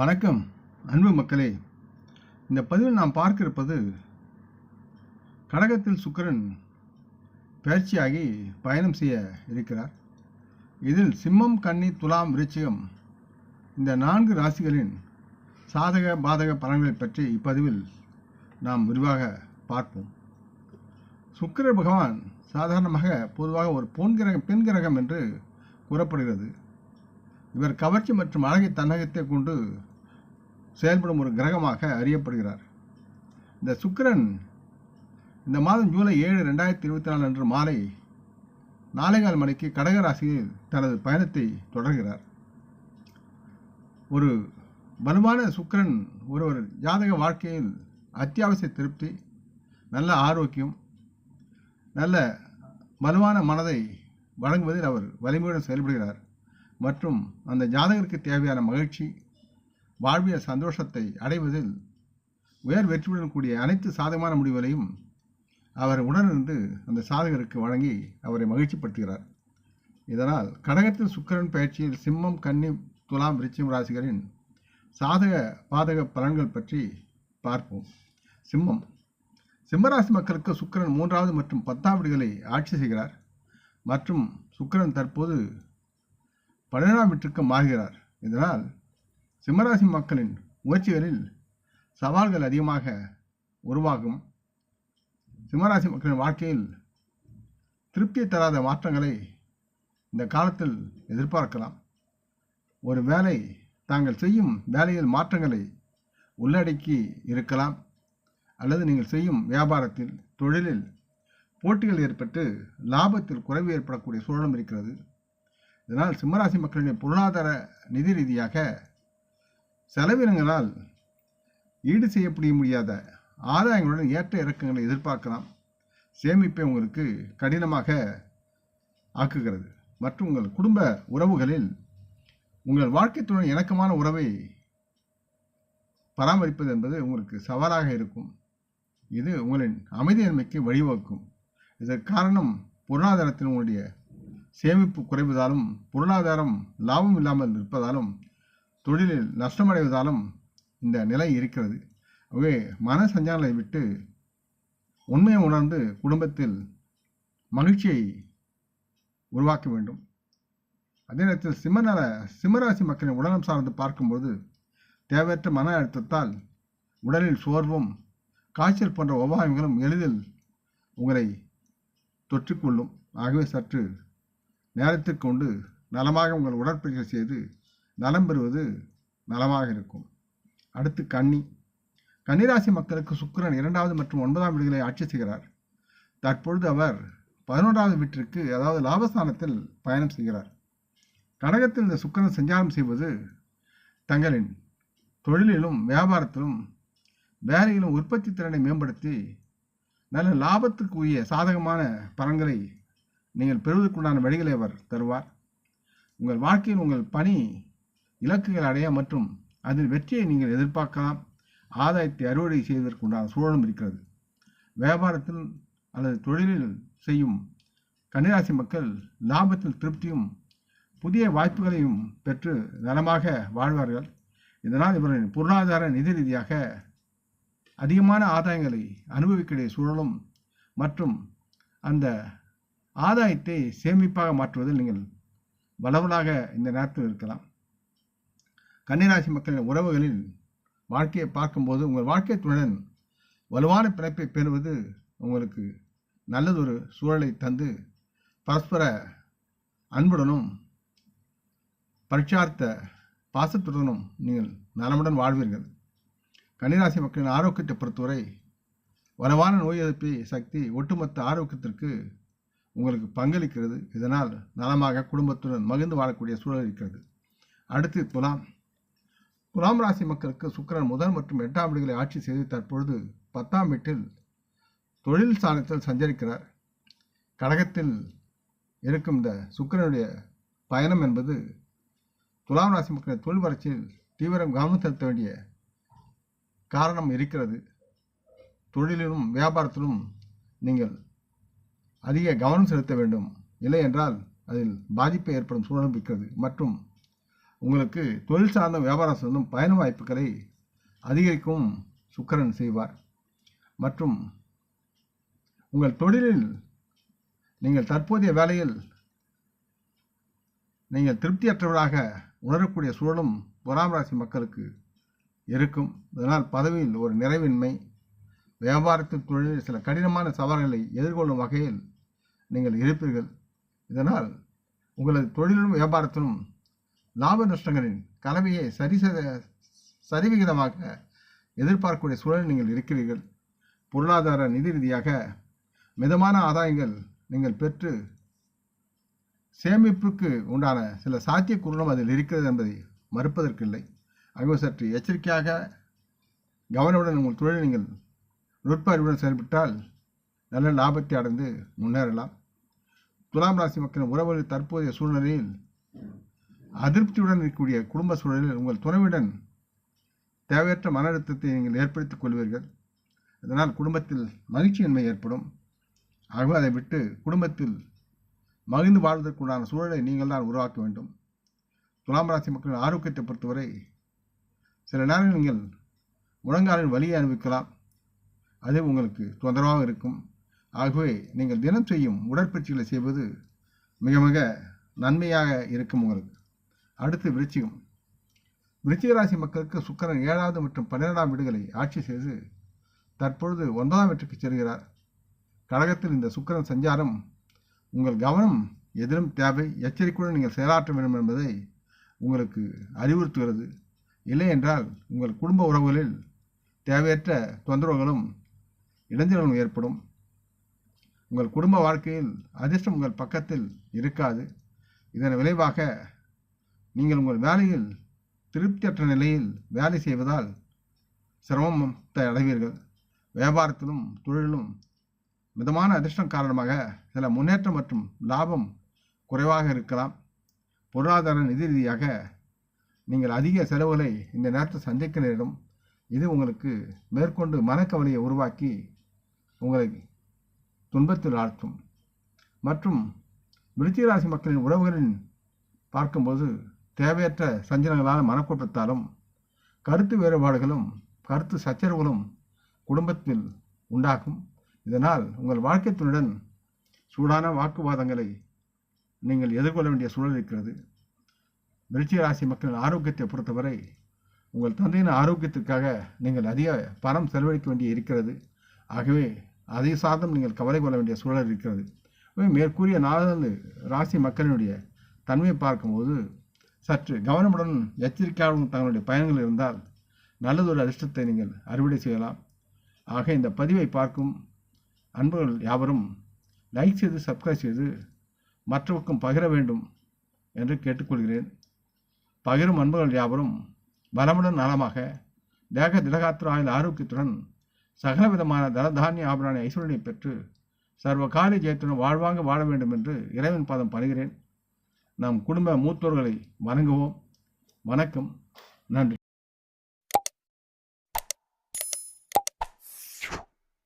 வணக்கம் அன்பு மக்களே. இந்த பதிவில் நாம் பார்க்க இருப்பது கடகத்தில் சுக்கிரன் பயிற்சியாகி பயணம் செய்ய இருக்கிறார். இதில் சிம்மம் கன்னி துலாம் விருச்சிகம் இந்த நான்கு ராசிகளின் சாதக பாதக பலன்களை பற்றி இப்பதிவில் நாம் விரிவாக பார்ப்போம். சுக்கிர பகவான் சாதாரணமாக பொதுவாக ஒரு பொன் கிரகம் பெண் கிரகம் என்று கூறப்படுகிறது. இவர் கவர்ச்சி மற்றும் அழகை தன்னகத்தை கொண்டு செயல்படும் ஒரு கிரகமாக அறியப்படுகிறார். இந்த சுக்கிரன் இந்த மாதம் ஜூலை ஏழு ரெண்டாயிரத்தி இருபத்தி நாலு அன்று மாலை நாளைகால் மணிக்கு கடகராசியில் தனது பயணத்தை தொடர்கிறார். ஒரு வலுவான சுக்கிரன் ஒருவர் ஜாதக வாழ்க்கையில் அத்தியாவசிய திருப்தி நல்ல ஆரோக்கியம் நல்ல வலுவான மனதை வழங்குவதில் அவர் வலிமையுடன் செயல்படுகிறார். மற்றும் அந்த ஜாதகருக்கு தேவையான மகிழ்ச்சி வாழ்வியல் சந்தோஷத்தை அடைவதில் உயர் வெற்றியுடன் கூடிய அனைத்து சாதகமான முடிவுகளையும் அவர் உடனிருந்து அந்த சாதகருக்கு வழங்கி அவரை மகிழ்ச்சிப்படுத்துகிறார். இதனால் கடகத்தில் சுக்கிரன் பயிற்சியில் சிம்மம் கன்னி துலாம் விருச்சிம் ராசிகளின் சாதக பாதக பலன்கள் பற்றி பார்ப்போம். சிம்மம். சிம்மராசி மக்களுக்கு சுக்கிரன் மூன்றாவது மற்றும் பத்தாம் வீடுகளை ஆட்சி செய்கிறார். மற்றும் சுக்கிரன் தற்போது பதினேழாம் வீட்டிற்கு மாறுகிறார். இதனால் சிம்மராசி மக்களின் முயற்சிகளில் சவால்கள் அதிகமாக உருவாகும். சிம்மராசி மக்களின் வாழ்க்கையில் திருப்தி தராத மாற்றங்களை இந்த காலத்தில் எதிர்பார்க்கலாம். ஒரு வேலை தாங்கள் செய்யும் வேலையில் மாற்றங்களை உள்ளடக்கி இருக்கலாம். அல்லது நீங்கள் செய்யும் வியாபாரத்தில் தொழிலில் போட்டிகள் ஏற்பட்டு லாபத்தில் குறைவு ஏற்படக்கூடிய சூழலும் இருக்கிறது. இதனால் சிம்மராசி மக்களுடைய பொருளாதார நிதி ரீதியாக செலவினங்களால் ஈடு செய்யப்படிய முடியாத ஆதாயங்களுடன் ஏற்ற இறக்கங்களை எதிர்பார்க்கலாம். சேமிப்பை உங்களுக்கு கடினமாக ஆக்குகிறது. மற்றும் உங்கள் குடும்ப உறவுகளில் உங்கள் வாழ்க்கைத்துடன் இணக்கமான உறவை பராமரிப்பது என்பது உங்களுக்கு சவாலாக இருக்கும். இது உங்களின் அமைதியின்மைக்கு வழிவகுக்கும். இதற்கு காரணம் பொருளாதாரத்தில் உங்களுடைய சேமிப்பு குறைவதாலும் பொருளாதாரம் லாபம் இல்லாமல் இருப்பதாலும் தொழிலில் நஷ்டமடைவதாலும் இந்த நிலை இருக்கிறது. ஆகவே மன சஞ்சாரங்களை விட்டு உண்மையை உணர்ந்து குடும்பத்தில் மகிழ்ச்சியை உருவாக்க வேண்டும். அதே நேரத்தில் சிம்மநல சிம்மராசி மக்களின் உடலம் சார்ந்து பார்க்கும்போது தேவையற்ற மன அழுத்தத்தால் உடலில் சோர்வும் காய்ச்சல் போன்ற உபாயங்களும் எளிதில் உங்களை தொற்றிக்கொள்ளும் ஆகவே சற்று நேரத்திற்கு கொண்டு நலமாக உங்கள் உடற்பயிற்சி செய்து நலம் பெறுவது நலமாக இருக்கும். அடுத்து கன்னி. கன்னிராசி மக்களுக்கு சுக்கிரன் இரண்டாவது மற்றும் ஒன்பதாம் வீடுகளை ஆட்சி செய்கிறார். தற்பொழுது அவர் பதினொன்றாவது வீட்டிற்கு அதாவது லாபஸ்தானத்தில் பயணம் செய்கிறார். கடகத்தில் இந்த சுக்கரன் சஞ்சாரம் செய்வது தங்களின் தொழிலிலும் வியாபாரத்திலும் வேலையிலும் உற்பத்தி திறனை மேம்படுத்தி நல்ல லாபத்துக்கு உரிய சாதகமான பலன்களை நீங்கள் பெறுவதற்குண்டான வழிகளை அவர் தருவார். உங்கள் வாழ்க்கையில் உங்கள் பணி இலக்குகள் அடைய மற்றும் அதில் வெற்றியை நீங்கள் எதிர்பார்க்கலாம். ஆதாயத்தை அறுவடை செய்வதற்குண்டான சூழலும் இருக்கிறது. வியாபாரத்தில் அல்லது தொழிலில் செய்யும் கன்னிராசி மக்கள் லாபத்தில் திருப்தியும் புதிய வாய்ப்புகளையும் பெற்று நலமாக வாழ்வார்கள். இதனால் இவரின் பொருளாதார நிதி ரீதியாக அதிகமான ஆதாயங்களை அனுபவிக்கக்கூடிய சூழலும் மற்றும் அந்த ஆதாயத்தை சேமிப்பாக மாற்றுவதில் நீங்கள் வளவலாக இந்த நேரத்தில் இருக்கலாம். கன்னிராசி மக்களின் உறவுகளில் வாழ்க்கையை பார்க்கும்போது உங்கள் வாழ்க்கை துணன் வலுவான பிறப்பை பெறுவது உங்களுக்கு நல்லதொரு சூழலை தந்து பரஸ்பர அன்புடனும் பரிட்சார்த்த பாசத்துடனும் நீங்கள் நலமுடன் வாழ்வீர்கள். கன்னிராசி மக்களின் ஆரோக்கியத்தை பொறுத்தவரை வலுவான நோய் எதிர்ப்பு சக்தி ஒட்டுமொத்த ஆரோக்கியத்திற்கு உங்களுக்கு பங்களிக்கிறது. இதனால் நலமாக குடும்பத்துடன் மகிழ்ந்து வாழக்கூடிய சூழல் இருக்கிறது. அடுத்து துலாம். துலாம் ராசி மக்களுக்கு சுக்கிரன் முதல் மற்றும் எட்டாம் வீடுகளை ஆட்சி செய்து தற்பொழுது பத்தாம் வீட்டில் தொழில் சாணத்தில் சஞ்சரிக்கிறார். கடகத்தில் இருக்கும் இந்த சுக்கரனுடைய பயணம் என்பது துலாம் ராசி மக்களின் தொழில் வளர்ச்சியில் தீவிரம் கவனம் செலுத்த வேண்டிய காரணம் இருக்கிறது. தொழிலிலும் வியாபாரத்திலும் நீங்கள் அதிக கவனம் செலுத்த வேண்டும். இல்லை என்றால் அதில் பாதிப்பு ஏற்படும் சூழலும் இருக்கிறது மற்றும் உங்களுக்கு தொழில் சார்ந்த வியாபாரம் சார்ந்தும் பயண வாய்ப்புகளை அதிகரிக்கும் சுக்கரன் செய்வார். மற்றும் உங்கள் தொழிலில் நீங்கள் தற்போதைய வேலையில் நீங்கள் திருப்தியற்றவராக உணரக்கூடிய சூழலும் துலாம் ராசி மக்களுக்கு இருக்கும். இதனால் பதவியில் ஒரு நிறைவின்மை வியாபாரத்தின் தொழிலில் சில கடினமான சவால்களை எதிர்கொள்ளும் வகையில் நீங்கள் இருப்பீர்கள். இதனால் உங்களது தொழிலும் வியாபாரத்திலும் லாப நஷ்டங்களின் கலவையை சரி சரிவிகிதமாக எதிர்பார்க்கக்கூடிய சூழலில் நீங்கள் இருக்கிறீர்கள். பொருளாதார நிதி ரீதியாக மிதமான ஆதாயங்கள் நீங்கள் பெற்று சேமிப்புக்கு உண்டான சில சாத்தியக்கூறுகளும் அதில் இருக்கிறது என்பதை மறுப்பதற்கில்லை. ஆகவே சற்று எச்சரிக்கையாக கவனமுடன் உங்கள் தொழிலை நீங்கள் நுட்ப அறிவுடன் செயல்பட்டால் நல்ல லாபத்தை அடைந்து முன்னேறலாம். துலாம் ராசி மக்களின் உறவுகள் தற்போதைய சூழ்நிலையில் அதிருப்தியுடன் இருக்கக்கூடிய குடும்ப சூழலில் உங்கள் துணைவுடன் தேவையற்ற மன அழுத்தத்தை நீங்கள் ஏற்படுத்திக் கொள்வீர்கள். இதனால் குடும்பத்தில் மகிழ்ச்சியின்மை ஏற்படும். ஆகவே அதை விட்டு குடும்பத்தில் மகிழ்ந்து வாழ்வதற்குண்டான சூழலை நீங்கள் தான் உருவாக்க வேண்டும். துலாம் ராசி மக்களின் ஆரோக்கியத்தை பொறுத்தவரை சில நேரங்கள் நீங்கள் முழங்காலின் வலியை அனுபவிக்கலாம். அது உங்களுக்கு தொந்தரவாக இருக்கும். ஆகவே நீங்கள் தினம் செய்யும் உடற்பயிற்சிகளை செய்வது மிக மிக நன்மையாக இருக்கும் உங்களுக்கு. அடுத்து விருச்சிகம். விருச்சிக ராசி மக்களுக்கு சுக்கரன் ஏழாவது மற்றும் பன்னிரெண்டாம் வீடுகளை ஆட்சி செய்து தற்பொழுது ஒன்பதாம் வீட்டுக்கு செல்கிறார். கடகத்தில் இந்த சுக்கரன் சஞ்சாரம் உங்கள் கவனம் எதிலும் தேவை எச்சரிக்கையுடன் நீங்கள் செயலாற்ற வேண்டும் என்பதை உங்களுக்கு அறிவுறுத்துகிறது. இல்லை என்றால் உங்கள் குடும்ப உறவுகளில் தேவையற்ற தொந்தரவுகளும் இடைஞ்சல்களும் ஏற்படும். உங்கள் குடும்ப வாழ்க்கையில் அதிர்ஷ்டம் உங்கள் பக்கத்தில் இருக்காது. இதன் விளைவாக நீங்கள் உங்கள் வேலையில் திருப்தியற்ற நிலையில் வேலை செய்வதால் சிரமத்தை அடைவீர்கள். வியாபாரத்திலும் தொழிலும் மிதமான அதிர்ஷ்டம் காரணமாக சில முன்னேற்றம் மற்றும் லாபம் குறைவாக இருக்கலாம். பொருளாதார நிதி ரீதியாக நீங்கள் அதிக செலவுகளை இந்த நேரத்தில் சந்திக்க நேரிடும். இது உங்களுக்கு மேற்கொண்டு மனக்கவலையை உருவாக்கி உங்களை துன்பத்தில் ஆழ்த்தும். மற்றும் விருச்சிகராசி மக்களின் உறவுகளின் பார்க்கும்போது தேவையற்ற சஞ்சலங்களான மனக்குழப்பத்தாலும் கருத்து வேறுபாடுகளும் கருத்து சச்சரவுகளும் குடும்பத்தில் உண்டாகும். இதனால் உங்கள் வாழ்க்கை சூடான வாக்குவாதங்களை நீங்கள் எதிர்கொள்ள வேண்டிய சூழல் இருக்கிறது. விருச்சிக ராசி மக்களின் ஆரோக்கியத்தை பொறுத்தவரை உங்கள் தந்தையின் ஆரோக்கியத்திற்காக நீங்கள் அதிக பணம் செலவழிக்க வேண்டி இருக்கிறது. ஆகவே அதை சார்ந்தும் நீங்கள் கவலை கொள்ள வேண்டிய சூழல் இருக்கிறது. மேற்கூறிய நாலு ராசி மக்களினுடைய தன்மையை பார்க்கும்போது சற்று கவனமுடன் எச்சரிக்கையாகவும் தங்களுடைய பயன்கள் இருந்தால் நல்லதொரு அதிர்ஷ்டத்தை நீங்கள் அறுவடை செய்யலாம். ஆக இந்த பதிவை பார்க்கும் அன்பர்கள் யாவரும் லைக் செய்து சப்ஸ்கிரைப் செய்து மற்றவருக்கும் பகிர வேண்டும் என்று கேட்டுக்கொள்கிறேன். பகிரும் அன்பர்கள் யாவரும் பலமுடன் நலமாக தேக திலகாத்திர ஆயுள் ஆரோக்கியத்துடன் சகல விதமான தனதானிய ஆபரணி ஐஸ்வரனை பெற்று சர்வ காரிய ஜெயத்துடன் வாழ்வாங்க வாழ வேண்டும் என்று இறைவன் பாதம் பணிகிறேன். நம் குடும்ப மூத்தோர்களை வணங்குவோம். வணக்கம். நன்றி.